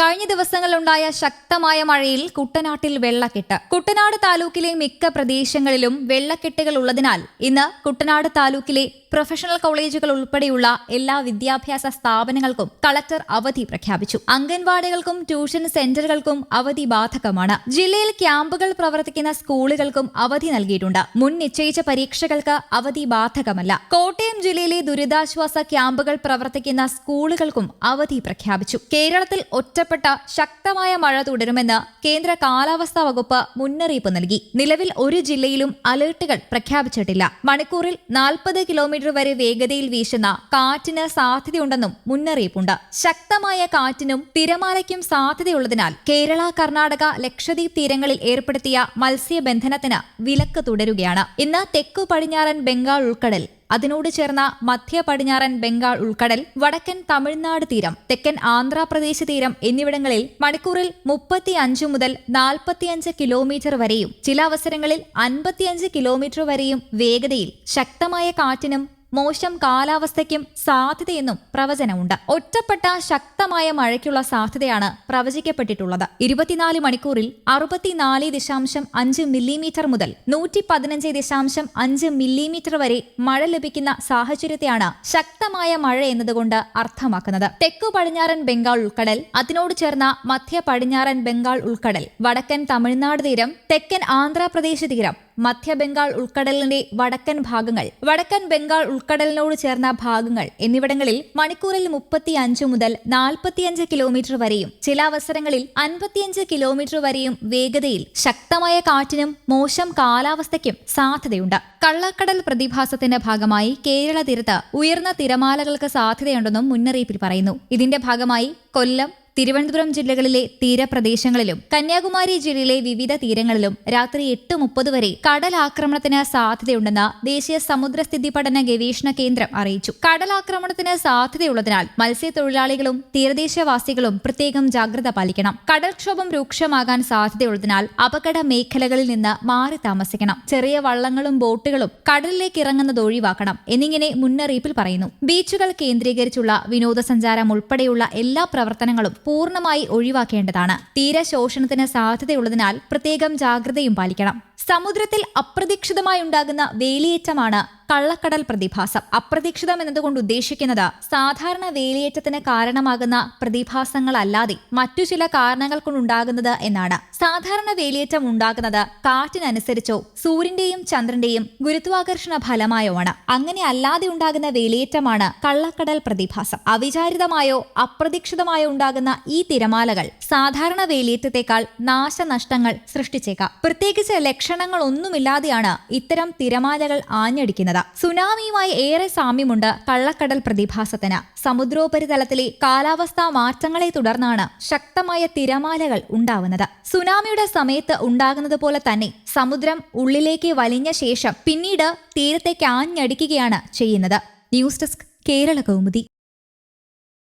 കഴിഞ്ഞ ദിവസങ്ങളിലുണ്ടായ ശക്തമായ മഴയിൽ കുട്ടനാട്ടിൽ വെള്ളക്കെട്ട്. കുട്ടനാട് താലൂക്കിലെ മിക്ക പ്രദേശങ്ങളിലും വെള്ളക്കെട്ടുകൾ ഉള്ളതിനാൽ ഇന്ന് കുട്ടനാട് താലൂക്കിലെ പ്രൊഫഷണൽ കോളേജുകൾ ഉൾപ്പെടെയുള്ള എല്ലാ വിദ്യാഭ്യാസ സ്ഥാപനങ്ങൾക്കും കളക്ടർ അവധി പ്രഖ്യാപിച്ചു. അംഗൻവാടികൾക്കും ട്യൂഷൻ സെന്ററുകൾക്കും അവധി ബാധകമാണ്. ജില്ലയിൽ ക്യാമ്പുകൾ പ്രവർത്തിക്കുന്ന സ്കൂളുകൾക്കും അവധി നൽകിയിട്ടുണ്ട്. മുൻ നിശ്ചയിച്ച പരീക്ഷകൾക്ക് അവധി ബാധകമല്ല. കോട്ടയം ജില്ലയിലെ ദുരിതാശ്വാസ ക്യാമ്പുകൾ പ്രവർത്തിക്കുന്ന സ്കൂളുകൾക്കും അവധി പ്രഖ്യാപിച്ചു. കേരളത്തിൽ ഒറ്റപ്പെട്ട ശക്തമായ മഴ തുടരുമെന്ന് കേന്ദ്ര കാലാവസ്ഥാ വകുപ്പ് മുന്നറിയിപ്പ് നൽകി. നിലവിൽ ഒരു ജില്ലയിലും അലേർട്ടുകൾ പ്രഖ്യാപിച്ചിട്ടില്ല. മണിക്കൂറിൽ നാൽപ്പത് കിലോമീറ്റർ വരെ വേഗതയിൽ വീശുന്ന കാറ്റിന് സാധ്യതയുണ്ടെന്നും മുന്നറിയിപ്പുണ്ട്. ശക്തമായ കാറ്റിനും തിരമാലയ്ക്കും സാധ്യതയുള്ളതിനാൽ കേരള കർണാടക ലക്ഷദ്വീപ് തീരങ്ങളിൽ ഏർപ്പെടുത്തിയ മത്സ്യബന്ധനത്തിന് വിലക്ക് തുടരുകയാണ്. ഇന്ന് തെക്കു പടിഞ്ഞാറൻ ബംഗാൾ ഉൾക്കടൽ അതിനോട് ചേർന്ന മധ്യ പടിഞ്ഞാറൻ ബംഗാൾ ഉൾക്കടൽ വടക്കൻ തമിഴ്നാട് തീരം തെക്കൻ ആന്ധ്രാപ്രദേശ് തീരം എന്നിവിടങ്ങളിൽ മണിക്കൂറിൽ മുപ്പത്തി അഞ്ച് മുതൽ നാൽപ്പത്തിയഞ്ച് കിലോമീറ്റർ വരെയും ചില അവസരങ്ങളിൽ അൻപത്തിയഞ്ച് കിലോമീറ്റർ വരെയും വേഗതയിൽ ശക്തമായ കാറ്റിനും മോശം കാലാവസ്ഥയ്ക്കും സാധ്യതയെന്നും പ്രവചനമുണ്ട്. ഒറ്റപ്പെട്ട ശക്തമായ മഴയ്ക്കുള്ള സാധ്യതയാണ് പ്രവചിക്കപ്പെട്ടിട്ടുള്ളത്. ഇരുപത്തിനാല് മണിക്കൂറിൽ അറുപത്തിനാല് ദശാംശം അഞ്ച് മില്ലിമീറ്റർ മുതൽ നൂറ്റി പതിനഞ്ച് ദശാംശം അഞ്ച് മില്ലിമീറ്റർ വരെ മഴ ലഭിക്കുന്ന സാഹചര്യത്തെയാണ് ശക്തമായ മഴ എന്നതുകൊണ്ട് അർത്ഥമാക്കുന്നത്. തെക്കു പടിഞ്ഞാറൻ ബംഗാൾ ഉൾക്കടൽ അതിനോട് ചേർന്ന മധ്യ പടിഞ്ഞാറൻ ബംഗാൾ ഉൾക്കടൽ വടക്കൻ തമിഴ്നാട് തീരം തെക്കൻ ആന്ധ്രാപ്രദേശ് തീരം മധ്യ ബംഗാൾ ഉൾക്കടലിന്റെ വടക്കൻ ഭാഗങ്ങൾ വടക്കൻ ബംഗാൾ ഉൾക്കടലിനോട് ചേർന്ന ഭാഗങ്ങൾ എന്നിവിടങ്ങളിൽ മണിക്കൂറിൽ മുപ്പത്തി അഞ്ച് മുതൽ നാൽപ്പത്തിയഞ്ച് കിലോമീറ്റർ വരെയും ചില അവസരങ്ങളിൽ അൻപത്തിയഞ്ച് കിലോമീറ്റർ വരെയും വേഗതയിൽ ശക്തമായ കാറ്റിനും മോശം കാലാവസ്ഥയ്ക്കും സാധ്യതയുണ്ട്. കള്ളക്കടൽ പ്രതിഭാസത്തിന്റെ ഭാഗമായി കേരള തീരത്ത് ഉയർന്ന തിരമാലകൾക്ക് സാധ്യതയുണ്ടെന്നും മുന്നറിയിപ്പിൽ പറയുന്നു. ഇതിന്റെ ഭാഗമായി കൊല്ലം തിരുവനന്തപുരം ജില്ലകളിലെ തീരപ്രദേശങ്ങളിലും കന്യാകുമാരി ജില്ലയിലെ വിവിധ തീരങ്ങളിലും രാത്രി എട്ട് മുപ്പത് വരെ കടലാക്രമണത്തിന് സാധ്യതയുണ്ടെന്ന് ദേശീയ സമുദ്രസ്ഥിതി പഠന ഗവേഷണ കേന്ദ്രം അറിയിച്ചു. കടലാക്രമണത്തിന് സാധ്യതയുള്ളതിനാൽ മത്സ്യത്തൊഴിലാളികളും തീരദേശവാസികളും പ്രത്യേകം ജാഗ്രത പാലിക്കണം. കടൽക്ഷോഭം രൂക്ഷമാകാൻ സാധ്യതയുള്ളതിനാൽ അപകട മേഖലകളിൽ നിന്ന് മാറി താമസിക്കണം. ചെറിയ വള്ളങ്ങളും ബോട്ടുകളും കടലിലേക്ക് ഇറങ്ങുന്നത് ഒഴിവാക്കണം എന്നിങ്ങനെ മുന്നറിയിപ്പിൽ പറയുന്നു. ബീച്ചുകൾ കേന്ദ്രീകരിച്ചുള്ള വിനോദസഞ്ചാരം ഉൾപ്പെടെയുള്ള എല്ലാ പ്രവർത്തനങ്ങളും പൂർണമായി ഒഴിവാക്കേണ്ടതാണ്. തീരശോഷണത്തിന് സാധ്യതയുള്ളതിനാൽ പ്രത്യേകം ജാഗ്രതയും പാലിക്കണം. സമുദ്രത്തിൽ അപ്രതീക്ഷിതമായി ഉണ്ടാകുന്ന വേലിയേറ്റമാണ് കള്ളക്കടൽ പ്രതിഭാസം. അപ്രതീക്ഷിതം എന്നതുകൊണ്ട് ഉദ്ദേശിക്കുന്നത് സാധാരണ വേലിയേറ്റത്തിന് കാരണമാകുന്ന പ്രതിഭാസങ്ങളല്ലാതെ മറ്റു ചില കാരണങ്ങൾ കൊണ്ടുണ്ടാകുന്നത് എന്നാണ്. സാധാരണ വേലിയേറ്റം ഉണ്ടാകുന്നത് കാറ്റിനനുസരിച്ചോ സൂര്യന്റെയും ചന്ദ്രന്റെയും ഗുരുത്വാകർഷണ ഫലമായോ ആണ്. അങ്ങനെ അല്ലാതെ ഉണ്ടാകുന്ന വേലിയേറ്റമാണ് കള്ളക്കടൽ പ്രതിഭാസം. അവിചാരിതമായോ അപ്രതീക്ഷിതമായോ ഉണ്ടാകുന്ന ഈ തിരമാലകൾ സാധാരണ വേലിയേറ്റത്തെക്കാൾ നാശനഷ്ടങ്ങൾ സൃഷ്ടിച്ചേക്കാം. പ്രത്യേകിച്ച് ലക്ഷണങ്ങളൊന്നുമില്ലാതെയാണ് ഇത്തരം തിരമാലകൾ ആഞ്ഞടിക്കുന്നത്. സുനാമിയുമായി ഏറെ സാമ്യമുണ്ട് കള്ളക്കടൽ പ്രതിഭാസത്തിന്. സമുദ്രോപരിതലത്തിലെ കാലാവസ്ഥാ മാറ്റങ്ങളെ തുടർന്നാണ് ശക്തമായ തിരമാലകൾ ഉണ്ടാവുന്നത്. സുനാമിയുടെ സമയത്ത് ഉണ്ടാകുന്നത് പോലെ തന്നെ സമുദ്രം ഉള്ളിലേക്ക് വലിഞ്ഞ ശേഷം പിന്നീട് തീരത്തേക്ക് ആഞ്ഞടിക്കുകയാണ് ചെയ്യുന്നത്. News desk Kerala Kaumudi.